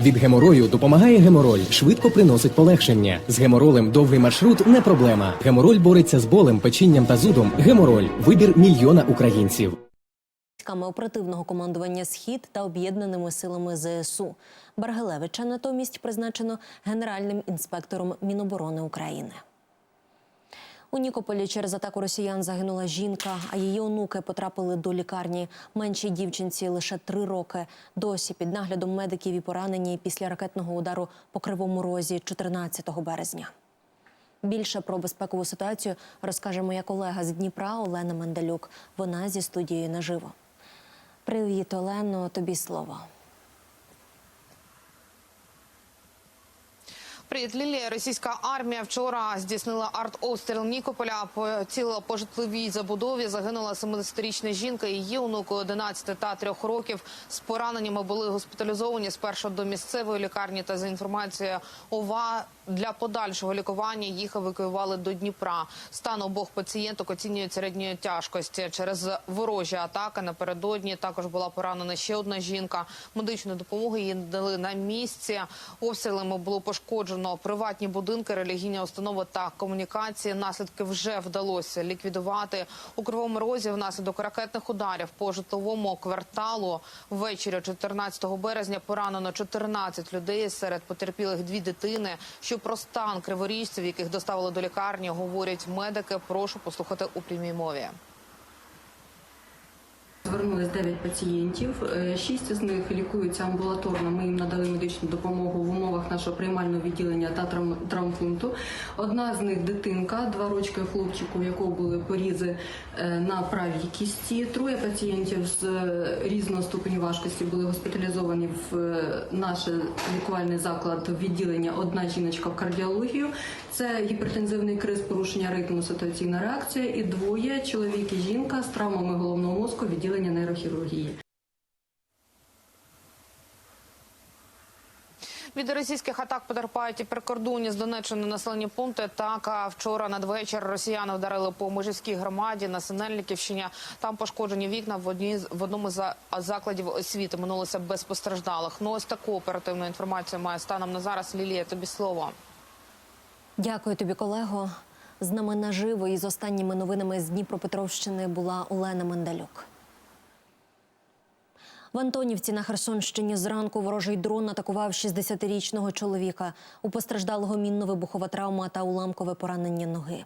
Від геморою допомагає гемороль, швидко приносить полегшення. З геморолем довгий маршрут не проблема. Гемороль бореться з болем, печінням та зудом. Гемороль вибір мільйона українців. військами оперативного командування Схід та об'єднаними силами ЗСУ. Баргелевича натомість призначено генеральним інспектором Міноборони України. У Нікополі через атаку росіян загинула жінка, а її онуки потрапили до лікарні. Меншій дівчинці лише три роки. Досі під наглядом медиків і поранені після ракетного удару по кривому розі 14 березня. Більше про безпекову ситуацію розкаже моя колега з Дніпра Олена Мендалюк. Вона зі студією наживо. Привіт, Олено, тобі слово. Привіт, Лілія. Російська армія вчора здійснила артобстріл Нікополя. Поцілила по житловій забудові. Загинула 70-річна жінка. Її онуку 11 та 3 років з пораненнями були госпіталізовані спершу до місцевої лікарні. Та за інформацією ОВА для подальшого лікування їх евакуювали до Дніпра. Стан обох пацієнток оцінюють середньої тяжкості через ворожі атаки. Напередодні також була поранена ще одна жінка. Медичну допомогу їй дали на місці. Обстрілами було пошкоджено приватні будинки, релігійні установи та комунікації. Наслідки вже вдалося ліквідувати у кривому розі внаслідок ракетних ударів по житловому кварталу. Ввечері 14 березня поранено 14 людей. Серед потерпілих дві дитини. Що про стан криворіжців, яких доставили до лікарні, говорять медики. Прошу послухати у прямій мові. Звернулись 9 пацієнтів. Е, Шість з них лікуються амбулаторно. Ми їм надали медичну допомогу в умовах нашого приймального відділення та травмпункту. Одна з них дитинка, два рочки хлопчику, у якого були порізи е, на правій кісті. Троє пацієнтів з е, різного ступеню важкості були госпіталізовані в наш лікувальний заклад відділення. Одна жіночка в кардіологію. Це гіпертензивний криз, порушення ритму, ситуаційна реакція. І двоє чоловік і жінка з травмами головного мозку відділення нейрохірургії. Від російських атак потерпають і прикордонні з Донеччини населені пункти. Так а вчора надвечір росіяни вдарили по Межівській громаді на Синельниківщині. Там пошкоджені вікна в одній з- в одному з за- закладів освіти. Минулося без постраждалих. Ну ось таку оперативну інформацію має станом на зараз. Лілія, тобі слово. Дякую тобі, колего. З нами наживо і з останніми новинами з Дніпропетровщини була Олена Мендалюк. В Антонівці на Херсонщині зранку ворожий дрон атакував 60-річного чоловіка. У постраждалого мінно-вибухова травма та уламкове поранення ноги.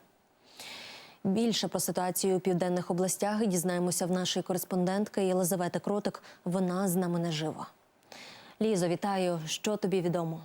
Більше про ситуацію у південних областях дізнаємося в нашої кореспондентки Єлизавети Кротик. Вона з нами наживо. Лізо, вітаю. Що тобі відомо?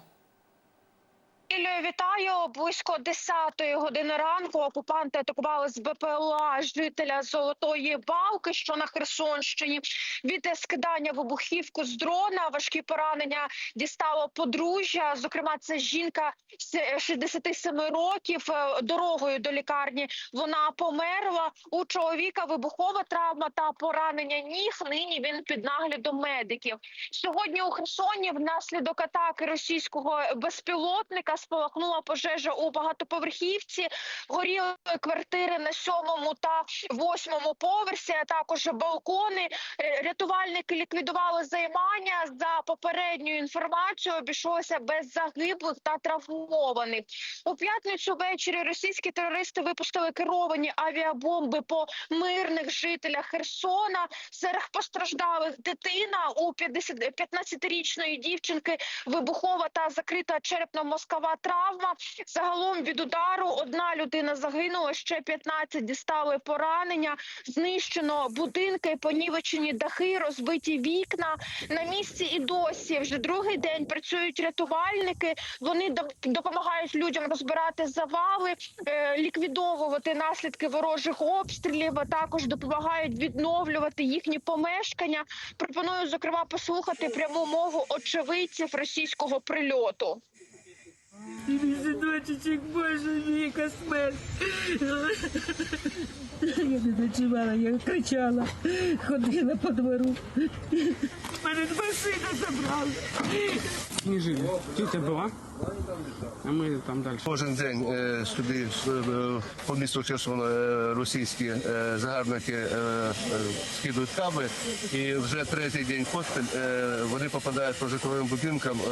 Іллю, вітаю близько 10-ї години ранку. Окупанти атакували з БПЛА жителя Золотої Балки, що на Херсонщині. Від скидання вибухівку з дрона важкі поранення дістало подружжя. Зокрема, це жінка з 67 років. Е, Дорогою до лікарні вона померла. У чоловіка вибухова травма та поранення ніг. Нині він під наглядом медиків. Сьогодні у Херсоні внаслідок атаки російського безпілотника спалахнула пожежа у багатоповерхівці. Горіли квартири на сьомому та восьмому поверсі, а також балкони. Е, Рятувальники ліквідували займання. За попередньою інформацією обійшлося без загиблих та травмованих. У п'ятницю ввечері російські терористи випустили керовані авіабомби по мирних жителях Херсона. Серед постраждалих дитина у 50 15-річної дівчинки вибухова та закрита черепно-мозкова травма. Загалом від удару одна людина загинула, ще 15 дістали поранення. Знищено будинки, понівечені дахи, розбиті вікна. На місці і досі вже другий день працюють рятувальники. Вони доп- допомагають людям розбирати завали, е, ліквідовувати наслідки ворожих обстрілів. а Також допомагають відновлювати їхні помешкання. Пропоную зокрема послухати пряму мову очевидців російського прильоту. Дочечек, боже мій, космет. Я не ночувала, я кричала, ходила по двору. Мене два сына забрали. не жили. Тетя была, а мы там дальше. Кожен день е, сюди е, по місту Херсона е, російські е, загарбники е, е, скидують каби, і вже третій день поспіль е, вони попадають по житловим будинкам, е,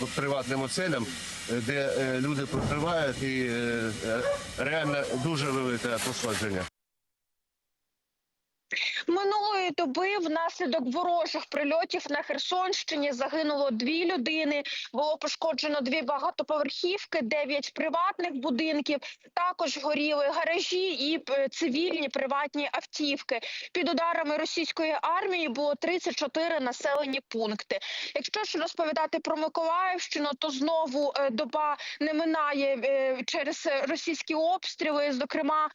по приватним оселям, е, де е, люди проживають, і е, е, реально дуже велике пошкодження. Минулої доби внаслідок ворожих прильотів на Херсонщині загинуло дві людини. Було пошкоджено дві багатоповерхівки, дев'ять приватних будинків. Також горіли гаражі і е, цивільні приватні автівки. Під ударами російської армії було 34 населені пункти. Якщо ж розповідати про Миколаївщину, то знову е, доба не минає е, через російські обстріли. Зокрема,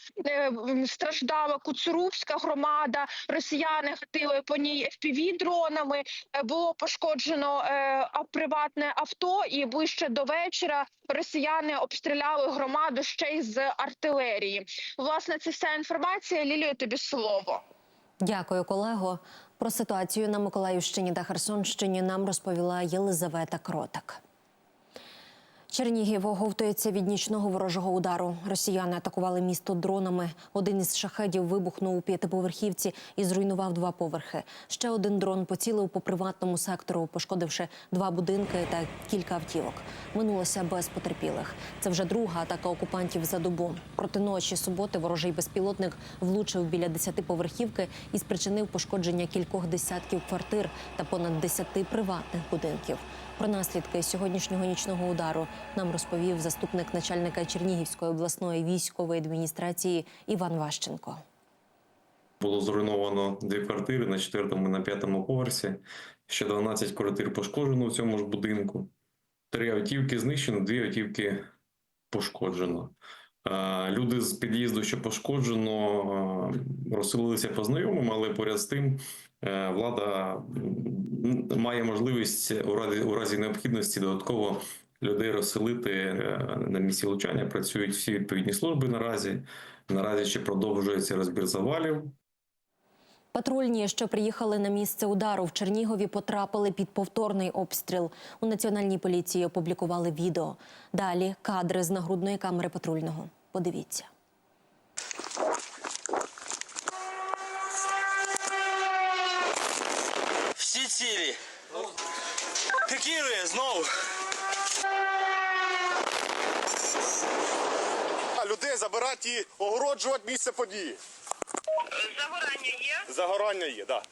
страждала Куцурубська громада. Росіяни гатили по ній fpv дронами. Е, Було пошкоджено е, приватне авто, і ближче до вечора росіяни обстріляли громаду ще й з артилерії. Власне, це вся інформація. Лілію, тобі слово. Дякую, колего. Про ситуацію на Миколаївщині та Херсонщині нам розповіла Єлизавета Кротак. Чернігів оговтується від нічного ворожого удару. Росіяни атакували місто дронами. Один із шахедів вибухнув у п'ятиповерхівці і зруйнував два поверхи. Ще один дрон поцілив по приватному сектору, пошкодивши два будинки та кілька автівок. Минулося без потерпілих. Це вже друга атака окупантів за добу. Проти ночі суботи ворожий безпілотник влучив біля десятиповерхівки і спричинив пошкодження кількох десятків квартир та понад десяти приватних будинків. Про наслідки сьогоднішнього нічного удару нам розповів заступник начальника Чернігівської обласної військової адміністрації Іван Ващенко. Було зруйновано дві квартири на четвертому і на п'ятому поверсі. Ще 12 квартир пошкоджено в цьому ж будинку. Три автівки знищено, дві автівки пошкоджено. Е, Люди з під'їзду, що пошкоджено, е, розселилися по знайомим, але поряд з тим е, влада має можливість у разі, у разі необхідності додатково людей розселити на місці влучання. Працюють всі відповідні служби наразі. Наразі ще продовжується розбір завалів. Патрульні, що приїхали на місце удару в Чернігові, потрапили під повторний обстріл. У національній поліції опублікували відео. Далі кадри з нагрудної камери патрульного. Подивіться. Всі цілі. Пікірує знову. А людей забирати і огороджувати місце події. Загорання є. Загорання є, так.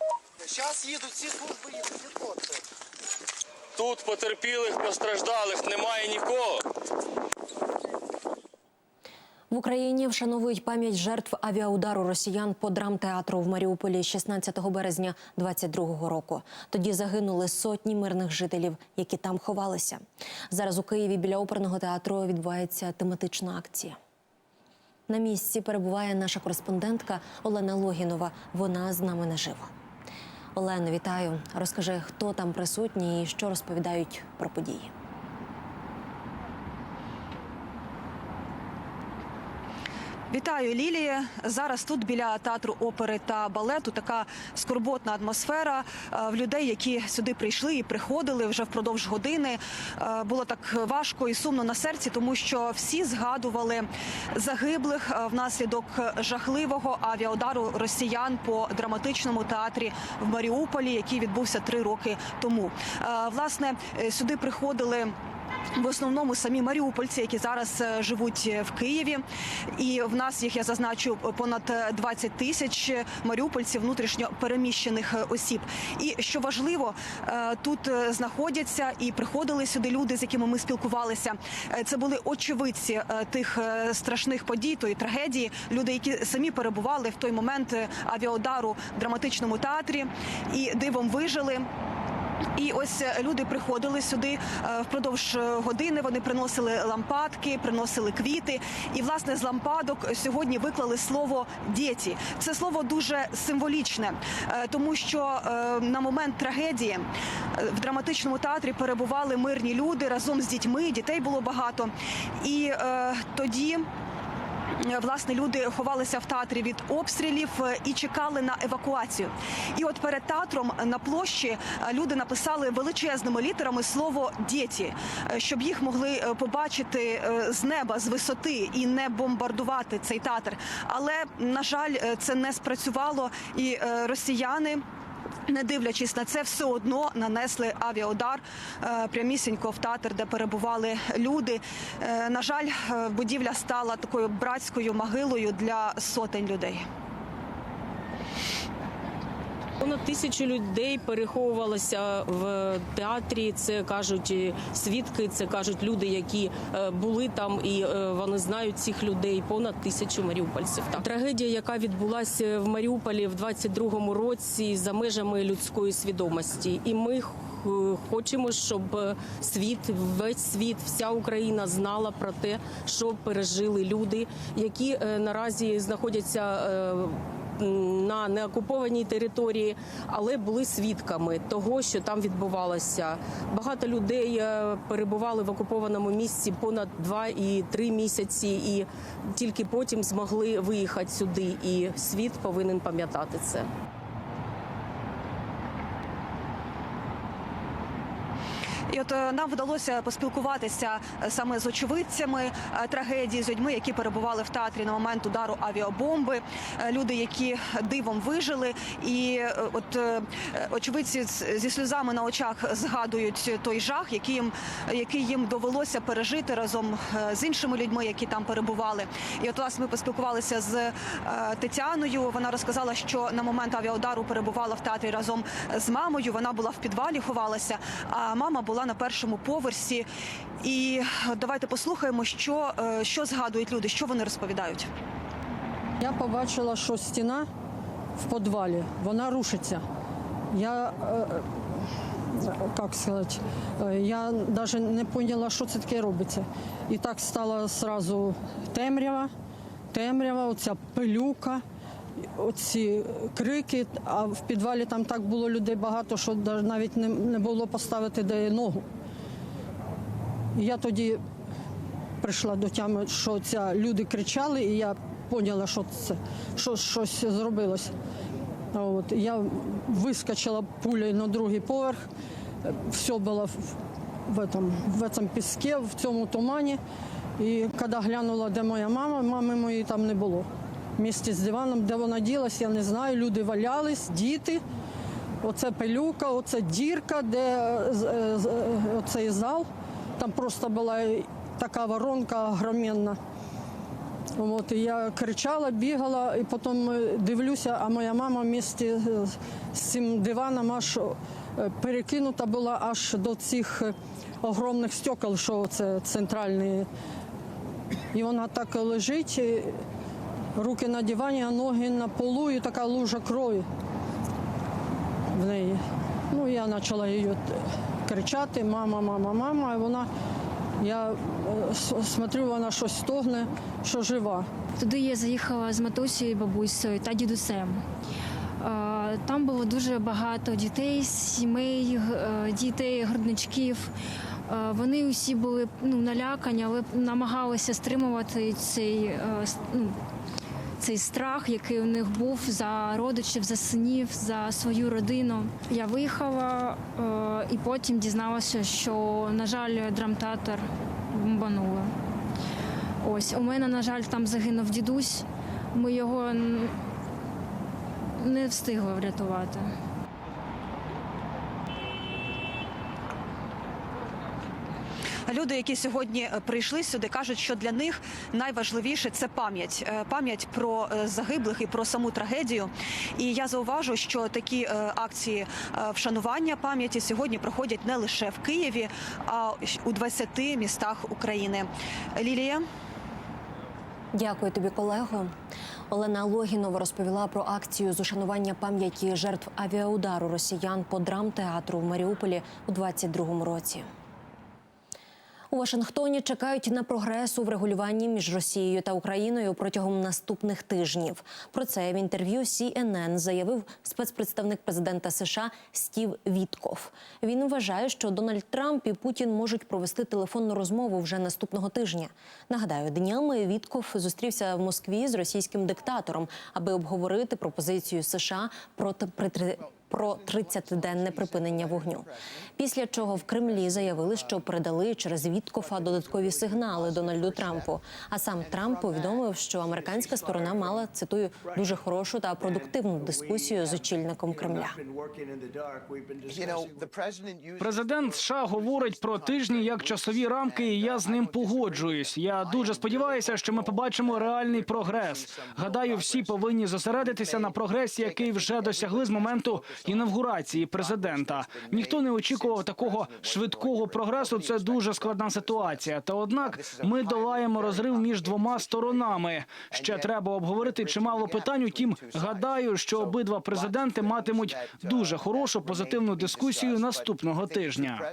Зараз їдуть всі служби їдуть. Тут потерпілих, постраждалих немає нікого. В Україні вшановують пам'ять жертв авіаудару росіян по драмтеатру в Маріуполі 16 березня 22-го року. Тоді загинули сотні мирних жителів, які там ховалися. Зараз у Києві біля оперного театру відбувається тематична акція. На місці перебуває наша кореспондентка Олена Логінова. Вона з нами наживо. Олено, вітаю. Розкажи, хто там присутній і що розповідають про події. Вітаю, Лілія. Зараз тут біля театру опери та балету така скорботна атмосфера е, в людей, які сюди прийшли і приходили вже впродовж години. Е, Було так важко і сумно на серці, тому що всі згадували загиблих е, внаслідок жахливого авіаудару росіян по драматичному театрі в Маріуполі, який відбувся три роки тому. Власне, сюди приходили. В основному самі маріупольці, які зараз е, живуть в Києві, і в нас їх я зазначу понад е, 20 тисяч маріупольців внутрішньо переміщених е, осіб. І що важливо, е, тут е, знаходяться і приходили сюди люди, з якими ми спілкувалися. Е, Це були очевидці е, тих е, страшних подій, тої трагедії. Люди, які самі перебували в той момент е, авіаудару в драматичному театрі і дивом вижили. І ось е, люди приходили сюди е, впродовж е, години. Вони приносили лампадки, приносили квіти. І власне з лампадок сьогодні виклали слово діті. Це слово дуже символічне, тому що на момент трагедії в драматичному театрі перебували мирні люди разом з дітьми. Дітей було багато. І тоді. Власне люди ховалися в театрі від обстрілів е, і чекали на евакуацію. І от перед театром на площі е, люди написали величезними літерами слово «дєті», е, щоб їх могли побачити з неба, з висоти і не бомбардувати цей театр. Але на жаль, це не спрацювало, і росіяни. Не дивлячись на це, все одно нанесли авіаудар е, прямісінько в театр, де перебували люди. Е, на жаль, е, будівля стала такою братською могилою для сотень людей. Понад тисячу людей переховувалося в театрі. Це кажуть свідки, це кажуть люди, які е, були там, і е, вони знають цих людей. Понад тисячу маріупольців. Трагедія, яка відбулася в Маріуполі в 22-му році за межами людської свідомості, і ми. Хочемо, щоб світ, весь світ, вся Україна знала про те, що пережили люди, які е, наразі знаходяться на неокупованій території, але були свідками того, що там відбувалося. Багато людей е, перебували в окупованому місці понад два і три місяці, і тільки потім змогли виїхати сюди. І світ повинен пам'ятати це. І от е, нам вдалося поспілкуватися е, саме з очевидцями е, трагедії, з людьми, які перебували в театрі на момент удару авіабомби, люди, які дивом вижили. І от очевидці зі сльозами на очах згадують той жах, який їм, який їм довелося пережити разом з іншими людьми, які там перебували. І от власне ми поспілкувалися з Тетяною. Вона розказала, що на момент авіаудару перебувала в театрі разом з мамою. Вона була в підвалі, ховалася. А мама була на першому поверсі. І давайте послухаємо, що, е, що згадують люди, що вони розповідають. Я побачила, що стіна в підвалі, вона рушиться. Я, е, як сказати, е, я навіть не поняла, що це таке робиться. І так стала одразу темрява, темрява, оця пилюка, оці крики, а в підвалі там так було людей багато, що навіть не, було поставити де ногу. Я тоді прийшла до тями, що ця люди кричали, і я поняла, що це що щось зробилось. А От я вискочила пулею на другий поверх, все було в, в, этом, в этом піске, в цьому тумані. І коли глянула, де моя мама, мами моєї там не було. Місті з диваном, де вона ділась, я не знаю. Люди валялись, діти. Оце пилюка, оце дірка, де е, е, е, оцей зал. Там просто була така воронка огроменна. От, я кричала, бігала, і потім дивлюся, а моя мама в місті з- цим диваном аж перекинута була аж до цих огромних стекол, що це центральні. І вона так лежить, руки на дивані, а ноги на полу, і така лужа крові в неї. Ну, я почала її кричати: мама, мама, мама. І вона, я е, смотрю, вона щось стогне, що жива. Туди я заїхала з матусею, бабусею та дідусем. Там було дуже багато дітей, сімей, е, дітей, грудничків. Вони усі були ну, налякані, але намагалися стримувати цей, е, ну, цей страх, який у них був за родичів, за синів, за свою родину. Я виїхала е, і потім дізналася, що, на жаль, драмтеатр бомбанули. Ось у мене, на жаль, там загинув дідусь. Ми його не встигли врятувати. Люди, які сьогодні е, прийшли сюди, кажуть, що для них найважливіше це пам'ять, Е, пам'ять про е, загиблих і про саму трагедію. І я зауважу, що такі акції вшанування пам'яті сьогодні проходять не лише в Києві, а у 20 містах України. Лілія. Дякую тобі, колего. Олена Логінова розповіла про акцію з ушанування пам'яті жертв авіаудару росіян по драмтеатру в Маріуполі у 22-му році. У Вашингтоні чекають на прогрес у врегулюванні між Росією та Україною протягом наступних тижнів. Про це в інтерв'ю CNN заявив спецпредставник президента США Стів Вітков. Він вважає, що Дональд Трамп і Путін можуть провести телефонну розмову вже наступного тижня. Нагадаю, днями Вітков зустрівся в Москві з російським диктатором, аби обговорити пропозицію США проти притри- про 30-денне припинення вогню. Після чого в Кремлі заявили, що передали через Віткофа додаткові сигнали Дональду Трампу. А сам Трамп повідомив, що американська сторона мала цитую дуже хорошу та продуктивну дискусію з очільником Кремля. Президент США говорить про тижні як часові рамки, і я з ним погоджуюсь. Я дуже сподіваюся, що ми побачимо реальний прогрес. Гадаю, всі повинні зосередитися на прогресі, який вже досягли з моменту інавгурації президента. Ніхто не очікував такого швидкого прогресу. Це дуже складна ситуація. Та однак ми долаємо розрив між двома сторонами. Ще треба обговорити чимало питань. Утім, гадаю, що обидва президенти матимуть дуже хорошу позитивну дискусію наступного тижня.